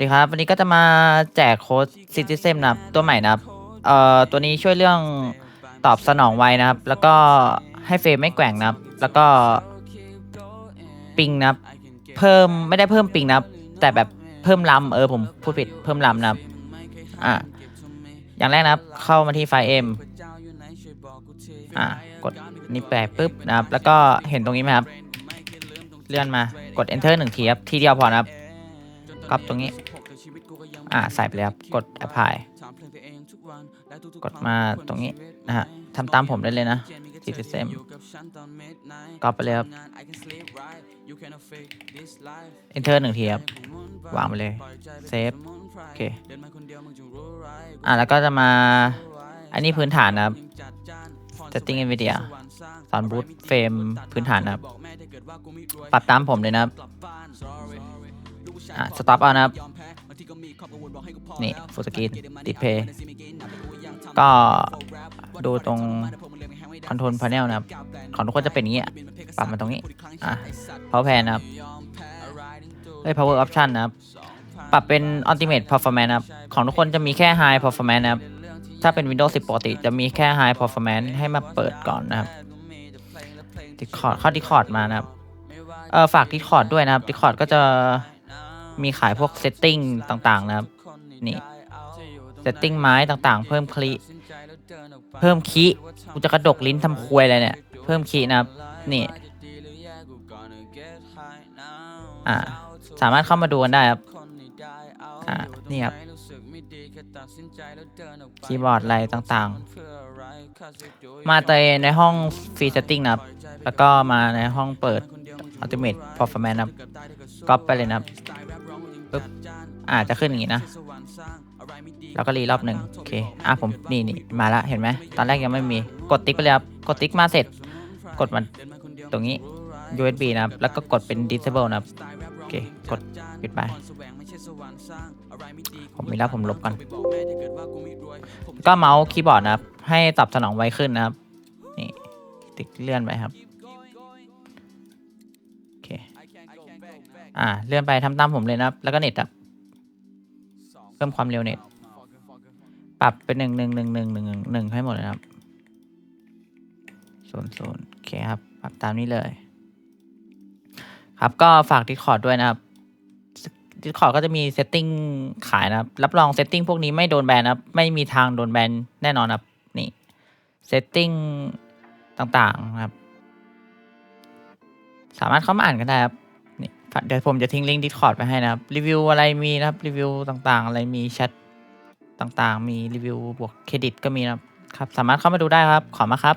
สดีครับ วันนี้ก็จะมาแจกโค้ด Citizen นะครับ ตัวใหม่นะครับ เอ่อ ตัวนี้ช่วยเรื่องตอบสนองไวนะครับ แล้วก็ให้เฟรมไม่แกว่งนะครับ แล้วก็ปิงนะครับ เพิ่มไม่ได้เพิ่มปิงนะครับ แต่แบบเพิ่มลำเออผมพูดผิดเพิ่มลำนะครับ อะอย่างแรกนะครับ เข้ามาที่ไฟล์ M อะกดนี่แปะปุ๊บนะครับ แล้วก็เห็นตรงนี้ไหมครับ เลื่อนมากด enter หนึ่งทีครับ ทีเดียวพอนะครับ ก๊อปตรงนี้ อ่าใส่ไปเลยครับกด apply กดมาตรงนี้นะฮะทำตามผมได้เลยนะ Citizen ก๊อปไปเลยครับ enter หนึ่งทีครับ วางไปเลย เซฟ โอเค อ่าแล้วก็จะมา อันนี้พื้นฐานนะครับ setting nvidia สอนบูตเฟรมพื้นฐานนะครับ ปรับตามผมเลยนะครับ อะ stop เอานะครับ นี่ฟูสกรีนดิสเพย์ก็ดูตรง control panel นะครับ ของทุกคนจะเป็นอย่างนี้อะปรับมาตรงนี้ อะ power pan นะครับเอ้ย power option นะครับ ปรับเป็น ultimate performance นะครับ ของทุกคนจะมีแค่ high performance นะครับ ถ้าเป็น Windows 10 ปกติ จะมีแค่ high performance ให้มาเปิดก่อนนะครับ Discord เข้า Discord มานะครับ เออฝาก Discord ด้วยนะครับ Discord ก็จะ มีขายพวก setting ต่างๆนะครับ นี่ setting ไม้ต่างๆ เพิ่มคลิเพิ่มคีกูจะกระดกลิ้นทำควยอะไรเนี่ย เพิ่มคีนะครับ นี่ อ่า สามารถเข้ามาดูกันได้ครับ อ่า นี่ครับ คีย์บอร์ดอะไรต่างๆ มาเตในห้องฟรีเซตติ้งนะครับ แล้วก็มาในห้องเปิด Ultimate Performance นะครับก๊อปไปเลยนะครับ ปึ๊บอ่าจะขึ้นอย่างนี้นะแล้วก็รีรอบหนึ่งโอเคอะผมนี่นี่มาแล้วเห็นไหมตอนแรกยังไม่มีกดติ๊กไปเลยครับกดติ๊กมาเสร็จ กดมันตรงนี้ USB นะครับแล้วก็กดเป็น disable นะครับโอเคกดปิดไปผมมีแล้วผมลบก่อนก็เมาส์คีย์บอร์ดนะครับ ให้ตอบสนองไวขึ้นนะครับ นี่ ติ๊กเลื่อนไปครับ อ่าเลื่อนไปทำตามผมเลยนะครับ แล้วก็เน็ตครับเพิ่มความเร็วเน็ตปรับเป็นหนึ่งหนึ่งหนึ่งหนึ่งหนึ่งหนึ่งให้หมดเลยนะครับศูนย์ศูนย์โอเคครับปรับตามนี้เลย ครับก็ฝากดิคอร์ดด้วยนะครับดิคอร์ดก็จะมีเซตติ้งขายนะครับ รับรองเซตติ้งพวกนี้ไม่โดนแบนนะครับไม่มีทางโดนแบนแน่นอนครับนี่เซตติ้งต่างๆนะครับ สามารถเข้ามาอ่านกันได้ครับนี่ เดี๋ยวผมจะทิ้งลิงก์ Discord ไปให้นะครับ รีวิวอะไรมีนะครับ รีวิวต่างๆ อะไรมีแชทต่างๆ มีรีวิวบวกเครดิตก็มีนะครับ สามารถเข้ามาดูได้ครับ ขอบมาครับ